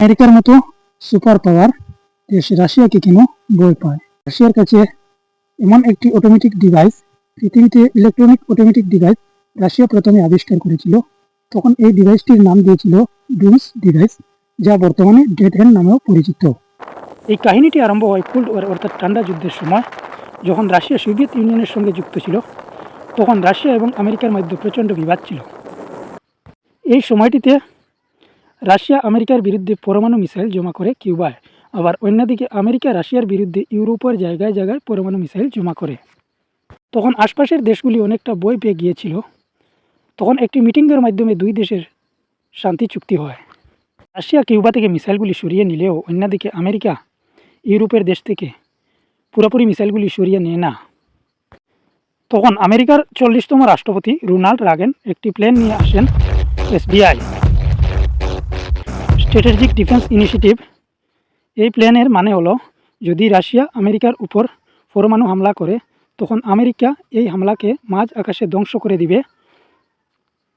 আমেরিকার মতো super power দেশ রাশিয়াকে কেন বই পায়? রাশিয়ার কাছে এমন একটি অটোমেটিক ডিভাইস পৃথিবীতে ইলেকট্রনিক অটোমেটিক ডিভাইস রাশিয়া প্রথমে আবিষ্কার করেছিল। তখন এই ডিভাইসটির নাম দিয়েছিল ডুমস ডিভাইস যা বর্তমানে ডেড হ্যান্ড নামেও পরিচিত। এই কাহিনীটি আরম্ভ হয় কোল্ড ওয়ার অর্থাৎ ঠান্ডা যুদ্ধের সময়, যখন রাশিয়া সোভিয়েত ইউনিয়নের সঙ্গে যুক্ত ছিল। তখন রাশিয়া এবং আমেরিকার মধ্যে প্রচণ্ড বিবাদ ছিল। এই সময়টিতে রাশিয়া আমেরিকার বিরুদ্ধে পরমাণু মিসাইল জমা করে কিউবায়। আবার অন্যদিকে আমেরিকা রাশিয়ার বিরুদ্ধে ইউরোপের জায়গায় জায়গায় পরমাণু মিসাইল জমা করে। তখন আশপাশের দেশগুলি অনেকটা বই পেয়ে গিয়েছিল। তখন একটি মিটিংয়ের মাধ্যমে দুই দেশের শান্তি চুক্তি হয়। রাশিয়া কিউবা থেকে মিসাইলগুলি সরিয়ে নিলেও অন্যদিকে আমেরিকা ইউরোপের দেশ থেকে পুরোপুরি মিসাইলগুলি সরিয়ে নেয় না। তখন আমেরিকার চল্লিশতম রাষ্ট্রপতি রোনাল্ড রাগেন একটি প্লেন নিয়ে আসেন এসবিআই। স্ট্র্যাটেজিক ডিফেন্স ইনিশিয়েটিভ এই প্ল্যানের মানে হলো যদি রাশিয়া আমেরিকার উপর পরমাণু হামলা করে তখন আমেরিকা এই হামলাকে মাঝ আকাশে ধ্বংস করে দিবে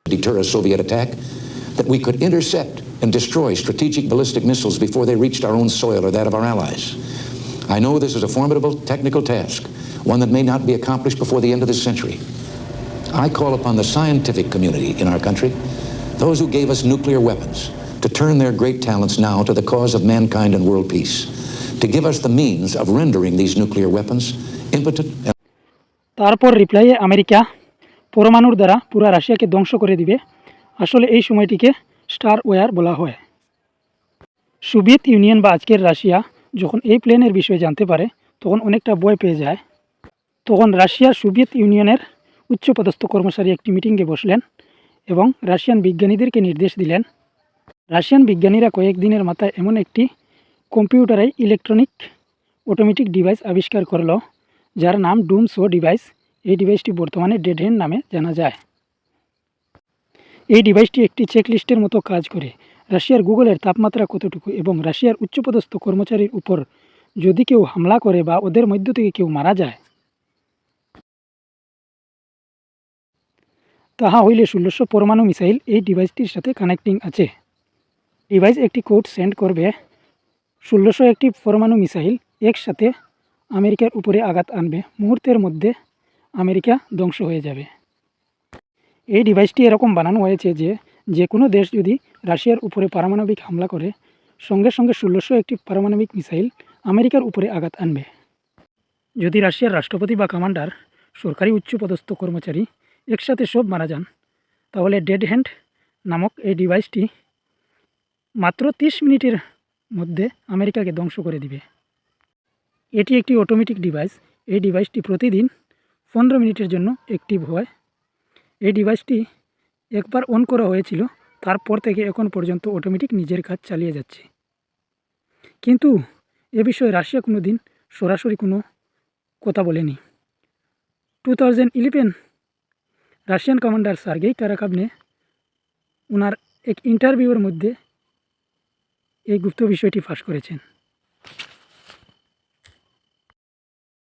deter a Soviet attack, that we could intercept and destroy strategic ballistic missiles before they reached our own soil or that of our allies. I know this is a formidable technical task, one that may not be accomplished before the end of this century. I call upon the scientific community in our country, those who gave us nuclear weapons, to turn their great talents now to the cause of mankind and world peace, to give us the means of rendering these nuclear weapons impotent. তারপর রিপ্লাইয়ে America পরমাণুর দ্বারা পুরো রাশিয়াকে ধ্বংস করে দিবে। আসলে এই সময়টিকে স্টার ওয়ার বলা হয়। সোভিয়েত ইউনিয়ন বা আজকের রাশিয়া যখন এই প্লেনের বিষয়ে জানতে পারে তখন অনেকটা ভয় পেয়ে যায়। তখন রাশিয়ার সোভিয়েত ইউনিয়নের উচ্চপদস্থ কর্মচারী একটি মিটিংয়ে বসলেন এবং রাশিয়ান বিজ্ঞানীদেরকে নির্দেশ দিলেন রাশিয়ান বিজ্ঞানীরা কয়েকদিনের মাথায় এমন একটি কম্পিউটারাই ইলেকট্রনিক অটোমেটিক ডিভাইস আবিষ্কার করল, যার নাম ডুম শো ডিভাইস। এই ডিভাইসটি বর্তমানে ডেড হ্যান্ড নামে জানা যায়। এই ডিভাইসটি একটি চেকলিস্টের মতো কাজ করে। রাশিয়ার গুগলের তাপমাত্রা কতটুকু এবং রাশিয়ার উচ্চপদস্থ কর্মচারীর উপর যদি কেউ হামলা করে বা ওদের মধ্য থেকে কেউ মারা যায়? তাহা হইলে ষোলোশো পরমাণু মিসাইল এই ডিভাইসটির সাথে কানেক্টিং আছে। ডিভাইস একটি কোড সেন্ড করবে। ষোলোশো একটি পরমাণু মিসাইল একসাথে আমেরিকার উপরে আঘাত আনবে। মুহূর্তের মধ্যে আমেরিকা ধ্বংস হয়ে যাবে। এই ডিভাইসটি এরকম বানানো হয়েছে যে যে কোনো দেশ যদি রাশিয়ার উপরে পারমাণবিক হামলা করে, সঙ্গে সঙ্গে ষোলোশো একটি পারমাণবিক মিসাইল আমেরিকার উপরে আঘাত আনবে। যদি রাশিয়ার রাষ্ট্রপতি বা কমান্ডার, সরকারি উচ্চপদস্থ কর্মচারী একসাথে সব মারা যান, তাহলে ডেড হ্যান্ড নামক এই ডিভাইসটি মাত্র তিরিশ মিনিটের মধ্যে আমেরিকাকে ধ্বংস করে দিবে। এটি একটি অটোমেটিক ডিভাইস এই ডিভাইসটি প্রতিদিন পনেরো মিনিটের জন্য অ্যাক্টিভ হয়। এই ডিভাইসটি একবার অন করা হয়েছিল, তারপর থেকে এখন পর্যন্ত অটোমেটিক নিজের কাজ চালিয়ে যাচ্ছে। কিন্তু এ বিষয়ে রাশিয়া কোনো দিন সরাসরি কোনো কথা বলেনি। Two thousand eleven Russian commander Sergei কারাকাবনে ওনার এক ইন্টারভিউয়ের মধ্যে এই গুপ্ত বিষয়টি ফাঁস করেছেন।